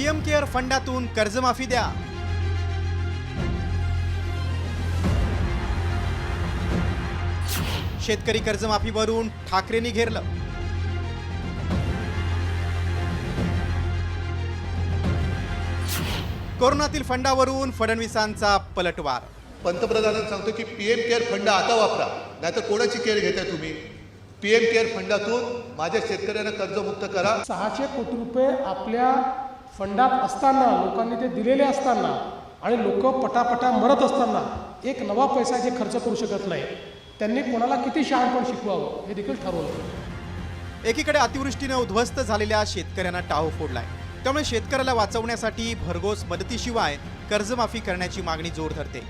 PM care फंडातून कर्जमाफी द्या. शेतकरी कर्जमाफीवरून ठाकरेंनी घेरलं. कोरोनातील फंडावरून फडणवीसांचा पलटवार. पंतप्रधानांना सांगतो की पी एम केअर फंड आता वापरा नाहीतर कोणाची केअर घेताय तुम्ही? पी एम केअर फंडातून माझ्या शेतकऱ्यांना कर्जमुक्त करा. सहाशे कोटी रुपये आपल्या फंडात असताना लोकांनी ते दिलेले असताना आणि लोक पटापटा मरत असताना एक नवा पैसा जे खर्च करू शकत नाही त्यांनी कोणाला किती शहाणपण शिकवावं हे देखील ठरवलं एकीकडे अतिवृष्टीनं उद्ध्वस्त झालेल्या शेतकऱ्यांना टाहो फोडलाय. त्यामुळे शेतकऱ्याला वाचवण्यासाठी भरघोस मदतीशिवाय कर्जमाफी करण्याची मागणी जोर धरते.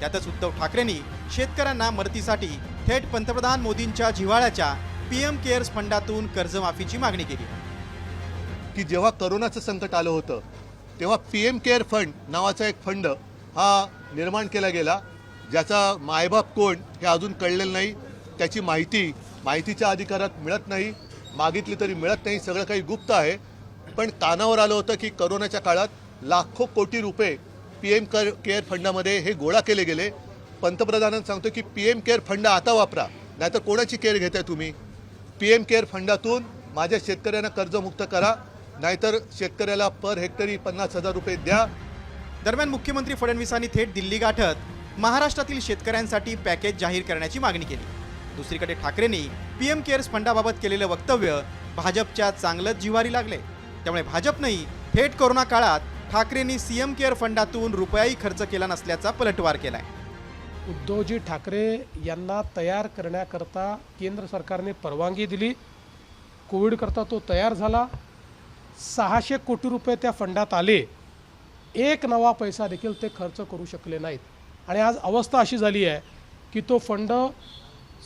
त्यातच उद्धव ठाकरेंनी शेतकऱ्यांना मदतीसाठी थेट पंतप्रधान मोदींच्या जिव्हाळ्याच्या पीएम केअर्स फंडातून कर्जमाफीची मागणी केली. की जेव्हा करोनाचं संकट आलं होतं तेव्हा पी एम केअर फंड नावाचा एक फंड हा निर्माण केला गेला ज्याचा मायबाप कोण हे अजून कळलेलं नाही. त्याची माहिती माहितीच्या अधिकारात मिळत नाही मागितली तरी मिळत नाही सगळं काही गुप्त आहे. पण कानावर आलं होतं की करोनाच्या काळात लाखो कोटी रुपये पी एम कर केअर फंडामध्ये हे गोळा केले गेले. पंतप्रधानांना सांगतो की पी एम केअर फंड आता वापरा नाहीतर कोणाची केअर घेताय तुम्ही? पी एम केअर फंडातून माझ्या शेतकऱ्यांना कर्जमुक्त करा नाहीतर शेतकऱ्याला पर हेक्टरी पन्नास हजार रुपये द्या. दरम्यान मुख्यमंत्री फडणवीसांनी थेट दिल्ली गाठत महाराष्ट्रातील शेतकऱ्यांसाठी पॅकेज जाहीर करण्याची मागणी केली. दुसरीकडे ठाकरेंनी पीएम केअर्स फंडाबाबत केलेलं वक्तव्य भाजपच्या चांगलंच जिव्हारी लागले. त्यामुळे भाजपनंही थेट कोरोना काळात ठाकरेंनी सीएम केअर फंडातून रुपयाही खर्च केला नसल्याचा पलटवार केलाय. उद्धवजी ठाकरे यांना तयार करण्याकरता केंद्र सरकारने परवानगी दिली. कोविडकरता तो तयार झाला. सहाशे कोटी रुपये त्या फंडात आले. एक नवा पैसा देखील ते खर्च करू शकले नाहीत. आणि आज अवस्था अशी झाली आहे की तो फंड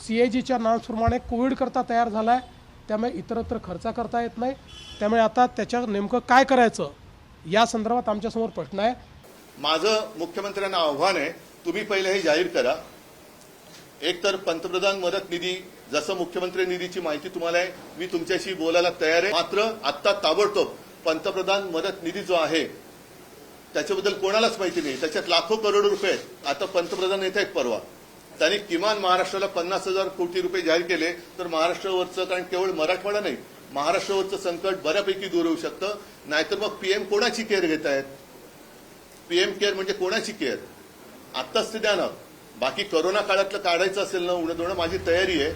सी ए जीच्या नॉर्म्सप्रमाणे कोविडकरता तयार झाला आहे त्यामुळे इतरत्र खर्च करता येत नाही. त्यामुळे आता त्याच्या नेमकं काय करायचं या संदर्भात आमच्यासमोर प्रश्न आहे. माझं मुख्यमंत्र्यांना आव्हान आहे तुम्ही पहिले हे जाहीर करा. एक तर पंतप्रधान मदत निधी जसं मुख्यमंत्री निधीची माहिती तुम्हाला आहे मी तुमच्याशी बोलायला तयार आहे. मात्र आत्ता ताबडतोब पंतप्रधान मदत निधी जो आहे त्याच्याबद्दल कोणालाच माहिती नाही. त्याच्यात लाखो करोड रुपये आहेत. आता पंतप्रधान येत आहेत परवा. त्यांनी किमान महाराष्ट्राला पन्नास हजार कोटी रुपये जाहीर केले तर महाराष्ट्रावरचं कारण केवळ मराठवाडा नाही महाराष्ट्रावरचं संकट बऱ्यापैकी दूर होऊ शकतं. नाहीतर मग पीएम कोणाची केअर घेत आहेत पीएम केअर म्हणजे कोणाची केअर? आत्ताच ते द्या ना. बाकी करोना काळातलं काढायचं असेल ना उन्हा धुणं माझी तयारी आहे.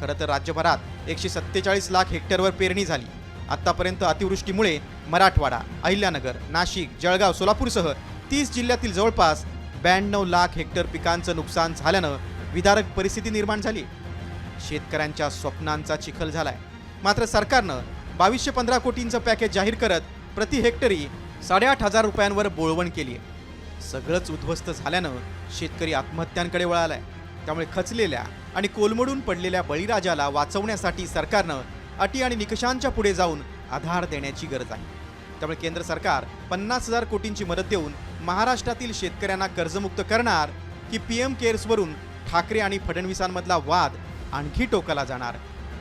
खरं तर राज्यभरात एकशे सत्तेचाळीस लाख हेक्टरवर पेरणी झाली. आतापर्यंत अतिवृष्टीमुळे मराठवाडा अहिल्यानगर नाशिक जळगाव सोलापूरसह तीस जिल्ह्यातील जवळपास ब्याण्णव लाख हेक्टर पिकांचं नुकसान झाल्यानं विदारक परिस्थिती निर्माण झाली. शेतकऱ्यांच्या स्वप्नांचा चिखल झालाय. मात्र सरकारनं बावीसशे पंधरा कोटींचं पॅकेज जाहीर करत प्रति हेक्टरी साडेआठ हजार रुपयांवर बोळवण केली आहे सगळंच उद्ध्वस्त झाल्यानं शेतकरी आत्महत्यांकडे वळालाय. त्यामुळे खचलेल्या आणि कोलमडून पडलेल्या बळीराजाला वाचवण्यासाठी सरकारनं अटी आणि निकषांच्या पुढे जाऊन आधार देण्याची गरज आहे. त्यामुळे केंद्र सरकार पन्नास हजार कोटींची मदत देऊन महाराष्ट्रातील शेतकऱ्यांना कर्जमुक्त करणार की पी एम केअर्सवरून ठाकरे आणि फडणवीसांमधला वाद आणखी टोकाला जाणार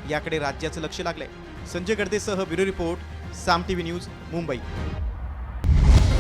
याकडे राज्याचं लक्ष लागलंय. Sanjay गर्देसह bureau report Saam T V news Mumbai.